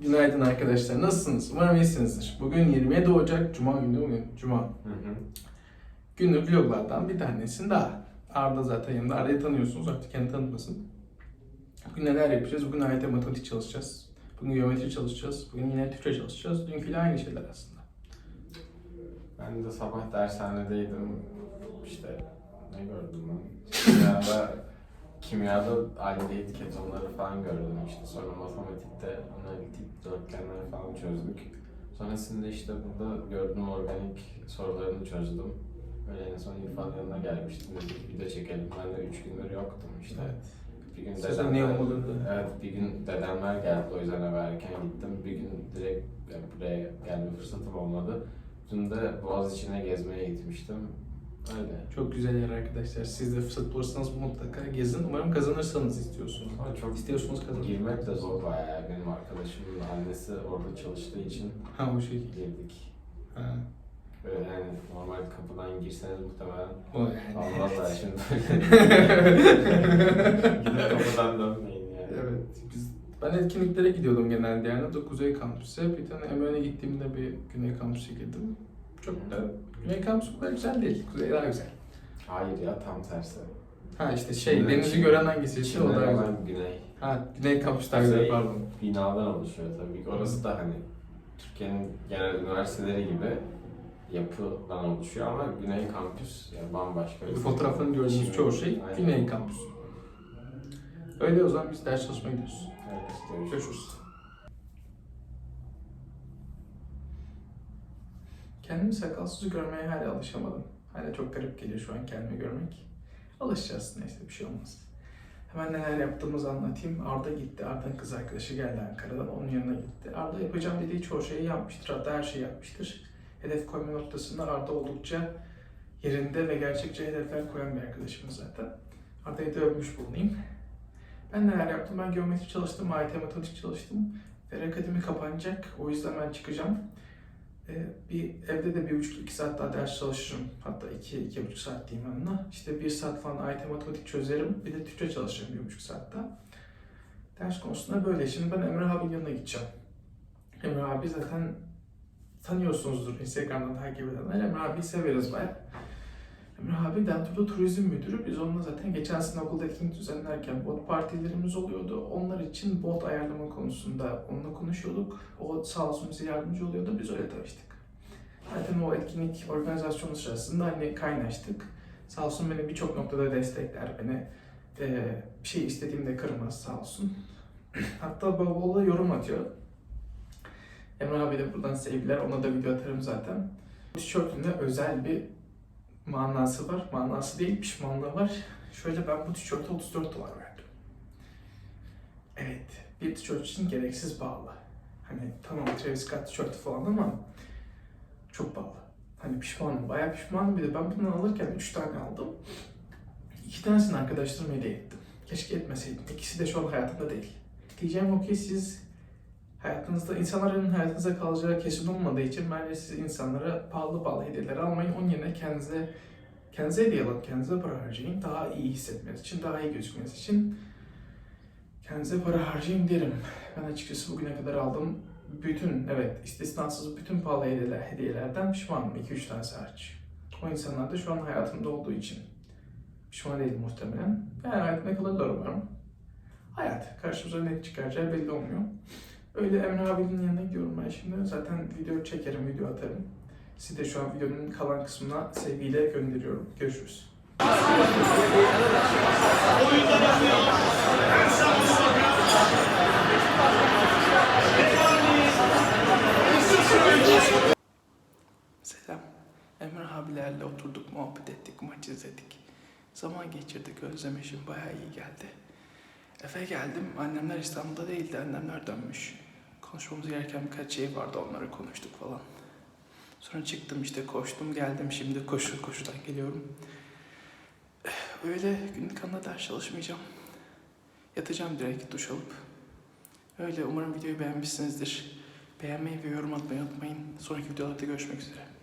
Günaydın arkadaşlar. Nasılsınız? Umarım iyisinizdir. Bugün 27 Ocak Cuma günü bugün. Cuma. Hı hı. Günlük vloglardan bir tanesini daha. Arda zaten yanımda. Arda'yı tanıyorsunuz. Artık kendini tanıtmasın. Bugün neler yapacağız? Bugün AYT matematik çalışacağız. Bugün geometri çalışacağız. Bugün yine Türkçe çalışacağız. Dünküyle aynı şeyler aslında. Ben de sabah dershanedeydim. İşte ne gördüm ben? Kimyada, aldehit ketonları falan gördüm işte. Sonra matematikte analitik dörtgenleri falan çözdük. Sonrasında işte burada gördüğüm organik sorularını çözdüm. Öyle en son İrfan yanına gelmiştim. Dedik video çekelim. Ben de üç gündür yoktum işte. Bir gün Sizin dedemler, evet bir gün dedemler geldi o yüzden eve erken gittim. Bir gün direkt buraya gelme fırsatım olmadı. Dün de Boğaziçi'ne gezmeye gitmiştim. Öyle. Çok güzel yer arkadaşlar. Siz de fırsat bulursanız mutlaka gezin. Umarım kazanırsanız istiyorsunuz. Ama çok İstiyorsunuz kazanın. girmek de zor bayağı. Benim arkadaşımın annesi orada çalıştığı için Ha o şey. girdik. Ha. Böyle yani normal kapıdan girseniz muhtemelen O yani. Allah da şimdi gidip kapıdan dönmeyin yani. Evet, biz ben etkinliklere gidiyordum genelde yani da Kuzey Kampüs'e. Bir tane Emel'e gittiğimde bir Güney Kampüs'e girdim. Çok da Güney Kampüs bu kadar güzel değil. Kuzey daha güzel. Hayır ya tam tersi. Ha işte şey, Güney- denizi gören hangisi? Işte o Şimdi daha güzel. hemen güney. Ha, Güney Kampüs daha güzel Kuzey pardon. binadan oluşuyor tabii ki. Orası da hani Türkiye'nin genel üniversiteleri gibi yapıdan oluşuyor ama Güney Kampüs yani bambaşka. bir- Fotoğrafını gördüğünüz Şimdi- çoğu şey Aynen. Güney Kampüs. Öyle o zaman biz ders çalışmaya gidiyoruz. Evet, görüşürüz. Görüşürüz. Kendimi sakalsız görmeye hala alışamadım. Hala çok garip geliyor şu an kendimi görmek. Alışacağız neyse bir şey olmaz. Hemen neler yaptığımızı anlatayım. Arda gitti. Arda'nın kız arkadaşı geldi Ankara'dan. Onun yanına gitti. Arda yapacağım dediği çoğu şeyi yapmıştır. Hatta her şeyi yapmıştır. Hedef koyma noktasında Arda oldukça yerinde ve gerçekçi hedefler koyan bir arkadaşımız zaten. Arda'yı da övmüş bulunayım. Ben neler yaptım? Ben geometri çalıştım, AYT matematik çalıştım. Fer Akademi kapanacak. O yüzden ben çıkacağım. Ee, bir evde de bir buçuk iki saat daha ders çalışırım. Hatta iki, iki buçuk saat diyeyim onunla. İşte bir saat falan AYT matematik çözerim. Bir de Türkçe çalışırım bir buçuk saatte. Ders konusunda böyle. Şimdi ben Emre abinin yanına gideceğim. Emre abi zaten tanıyorsunuzdur Instagram'dan takip edenler. Emre abiyi severiz bayağı. Emre abi Dentur'da turizm müdürü. Biz onunla zaten geçen sene okulda etkinlik düzenlerken bot partilerimiz oluyordu. Onlar için bot ayarlama konusunda onunla konuşuyorduk. O sağ olsun bize yardımcı oluyordu. Biz öyle tanıştık. Zaten o etkinlik organizasyonu sırasında hani kaynaştık. Sağ olsun beni birçok noktada destekler. Beni e, bir şey istediğimde kırmaz sağ olsun. Hatta da yorum atıyor. Emre abi de buradan sevgiler. Ona da video atarım zaten. Bu tişörtümde özel bir manası var. Manası değil, pişmanlığı var. Şöyle ben bu tişörte 34 dolar verdim. Evet, bir tişört için gereksiz pahalı. Hani tamam Travis Scott tişörtü falan ama çok pahalı. Hani pişmanım, bayağı pişmanım. Bir de ben bundan alırken 3 tane aldım. İki tanesini arkadaşlarıma hediye ettim. Keşke etmeseydim. İkisi de şu an hayatımda değil. Diyeceğim o ki siz hayatınızda, insanların hayatınıza kalacağı kesin olmadığı için bence siz insanlara pahalı pahalı hediyeler almayın. Onun yerine kendinize kendinize hediye alın, kendinize para harcayın. Daha iyi hissetmeniz için, daha iyi gözükmeniz için kendinize para harcayın derim. Ben açıkçası bugüne kadar aldığım bütün, evet istisnasız bütün pahalı hediyeler, hediyelerden pişmanım. 2-3 tanesi hariç. O insanlar da şu an hayatımda olduğu için pişman değilim muhtemelen. Yani hayatımda kalırlar umarım. Hayat. Karşımıza ne çıkaracağı belli olmuyor. Öyle Emre abinin yanına gidiyorum ben şimdi. Zaten video çekerim, video atarım. Sizi de şu an videonun kalan kısmına sevgiyle gönderiyorum. Görüşürüz. Selam. Emre abilerle oturduk, muhabbet ettik, maç izledik. Zaman geçirdik, özlemişim, bayağı iyi geldi. Eve geldim, annemler İstanbul'da değildi, annemler dönmüş. Konuşmamız gereken birkaç şey vardı, onları konuştuk falan. Sonra çıktım işte, koştum geldim, şimdi koşu koşudan geliyorum. Öyle günlük anda ders çalışmayacağım. Yatacağım direkt, duş alıp. Öyle, umarım videoyu beğenmişsinizdir. Beğenmeyi ve yorum atmayı unutmayın. Sonraki videolarda görüşmek üzere.